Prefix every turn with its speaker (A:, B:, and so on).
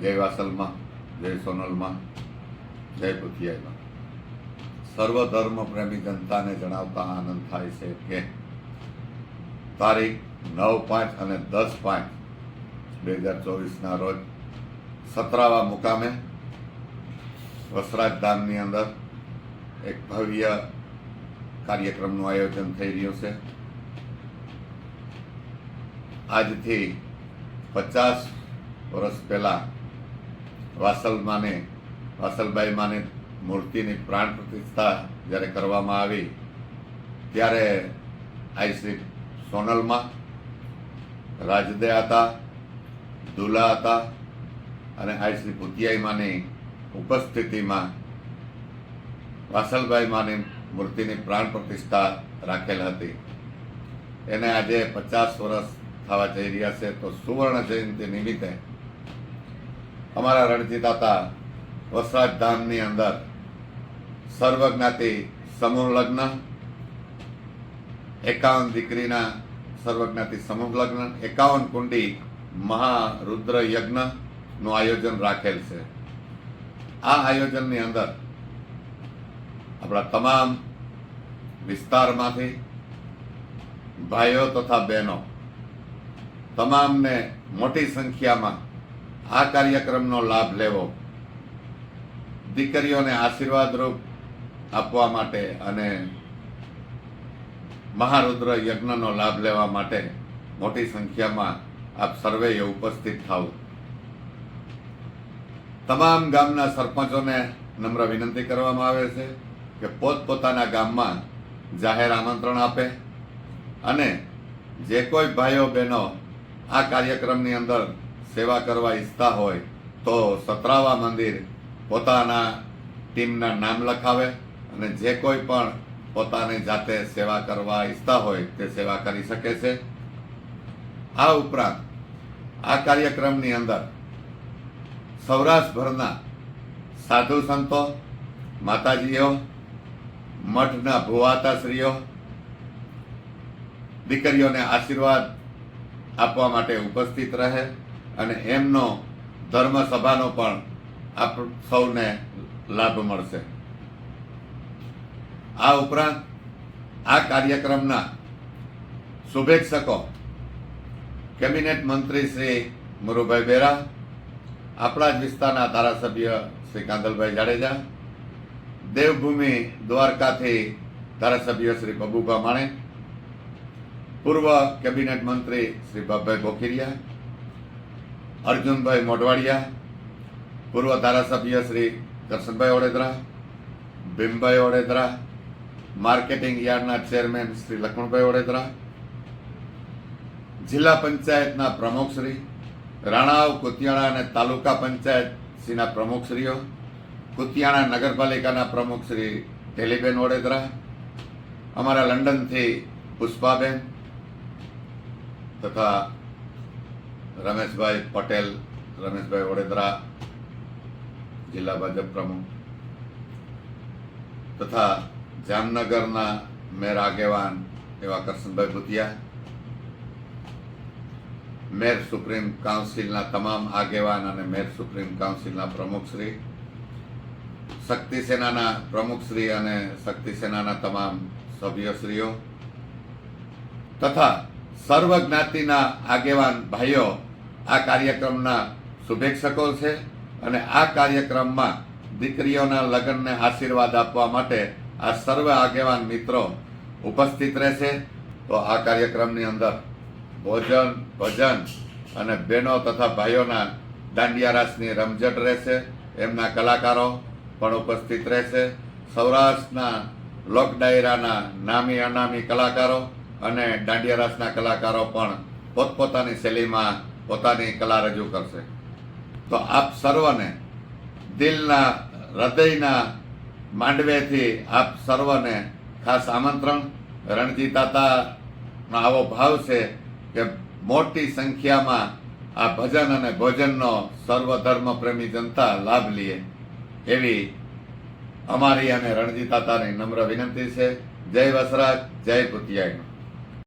A: જય વાસલમાં, જય સોનલમાં, જય પુથિયાઈમાં સર્વ ધર્મ પ્રેમી જનતાને જણાવતા આનંદ થાય છે કે તારીખ નવ પાંચ અને દસ પાંચ બે હજાર ચોવીસના રોજ સતરાવા મુકામે વસરાજ અંદર એક ભવ્ય કાર્યક્રમનું આયોજન થઈ રહ્યું છે. આજથી પચાસ વર્ષ પહેલા વાસલ માને, વાસલભાઈ માને મૂર્તિની પ્રાણ પ્રતિષ્ઠા જ્યારે કરવામાં આવી, ત્યારે આઈ શ્રી સોનલમાં રાજદે હતા, દુલા હતા અને આઈ શ્રી પુતિયાઈ માની ઉપસ્થિતિમાં વાસલભાઈ માની મૂર્તિની પ્રાણ પ્રતિષ્ઠા રાખેલ હતી. એને આજે પચાસ વર્ષ થવા જઈ રહ્યા છે, તો સુવર્ણ જયંતિ નિમિત્તે અમારા રણજીતાતા વસરાજ ધામની અંદર સર્વજ્ઞાતિ સમૂહ લગ્ન એકાવન દીકરીના સર્વજ્ઞાતિ સમૂહ લગ્ન એકાવન કુંડી મહારુદ્ર યજ્ઞનું આયોજન રાખેલ છે. આ આયોજનની અંદર આપણા તમામ વિસ્તારમાંથી ભાઈઓ તથા બહેનો તમામને મોટી સંખ્યામાં આ કાર્યક્રમનો લાભ લેવો. દીકરીઓને આશીર્વાદરૂપ આપવા માટે અને મહારુદ્ર યજ્ઞનો લાભ લેવા માટે મોટી સંખ્યામાં આપ સર્વેએ ઉપસ્થિત થાવ. તમામ ગામના સરપંચોને નમ્ર વિનંતી કરવામાં આવે છે કે પોતપોતાના ગામમાં જાહેર આમંત્રણ આપે અને જે કોઈ ભાઈઓ બહેનો આ કાર્યક્રમની અંદર સેવા કરવા ઈચ્છતા હોય, તો સતરાવા મંદિર પોતાના ટીમના નામ લખાવે અને જે કોઈ પણ પોતાની જાતે સેવા કરવા ઈચ્છતા હોય, તે સેવા કરી શકે છે. આ ઉપરાંત, આ કાર્યક્રમની અંદર સૌરાષ્ટ્રભરના સાધુ સંતો, માતાજીઓ, મઠના ભુવાતાશ્રીઓ, દીકરીઓને આશીર્વાદ આપવા માટે ઉપસ્થિત રહે. અને એમનો ધર્મ સભાનો પણ આપ સૌને લાભ મળશે. આ ઉપરાંત આ કાર્યક્રમના શુભેચ્છકો કેબિનેટ મંત્રી શ્રી મુરુભાઈ બેરા, આપણા જ વિસ્તારના ધારાસભ્ય શ્રી કાંદલભાઈ જાડેજા, દેવભૂમિ દ્વારકાથી ધારાસભ્ય શ્રી બબુભા માણે, પૂર્વ કેબિનેટ મંત્રી શ્રી બાપભાઈ બોખીરિયા અર્જુનભાઈ મોઢવાડિયા, પૂર્વ ધારાસભ્ય શ્રી દર્શનભાઈ ઓડેદરા, ભીમભાઈ ઓડેદરા, માર્કેટિંગ યાર્ડના ચેરમેન શ્રી લક્ષ્મણભાઈ ઓડેદરા, જિલ્લા પંચાયતના પ્રમુખશ્રી રાણાવ કુતિયાણા અને તાલુકા પંચાયત શ્રીના પ્રમુખશ્રીઓ કુતિયાણા નગરપાલિકાના પ્રમુખ શ્રી ટેલીબેન ઓડેદરા, અમારા લંડનથી પુષ્પાબેન તથા રમેશભાઈ પટેલ, રમેશભાઈ વડેદરા, જિલ્લા ભાજપ પ્રમુખ, તથા જામનગરના મેર આગેવાન એવા કરશનભાઈ ભૂતિયા મેર સુપ્રીમ કાઉન્સિલના તમામ આગેવાન અને મેર સુપ્રીમ કાઉન્સિલના પ્રમુખશ્રી શક્તિ સેનાના પ્રમુખશ્રી અને શક્તિ સેનાના તમામ સભ્યશ્રીઓ, તથા સર્વ જ્ઞાતિના આગેવાન ભાઈઓ આ કાર્યક્રમના શુભેચ્છકો છે અને આ કાર્યક્રમમાં દીકરીઓના લગ્નને આશીર્વાદ આપવા માટે આ સર્વ આગેવાન મિત્રો ઉપસ્થિત રહેશે. તો આ કાર્યક્રમની અંદર ભોજન, ભજન અને બહેનો તથા ભાઈઓના દાંડિયા રાસની રમઝટ રહેશે. એમના કલાકારો પણ ઉપસ્થિત રહેશે. સૌરાષ્ટ્રના લોક ડાયરાના નામી અનામી કલાકારો અને દાંડિયા રાસના કલાકારો પણ પોતપોતાની શૈલીમાં પોતાની કલા રજૂ કરશે. તો આપ સર્વને દિલના, હૃદયના માંડવેથી આપ સર્વને ખાસ આમંત્રણ. રણજીતાતાનો આવો ભાવ છે કે મોટી સંખ્યામાં આ ભજન અને ભોજનનો સર્વધર્મ પ્રેમી જનતા લાભ લે. એવી અમારી અને રણજીતાતાની નમ્ર વિનંતી છે. જય વસરાજ, જય પુતિયાઈ.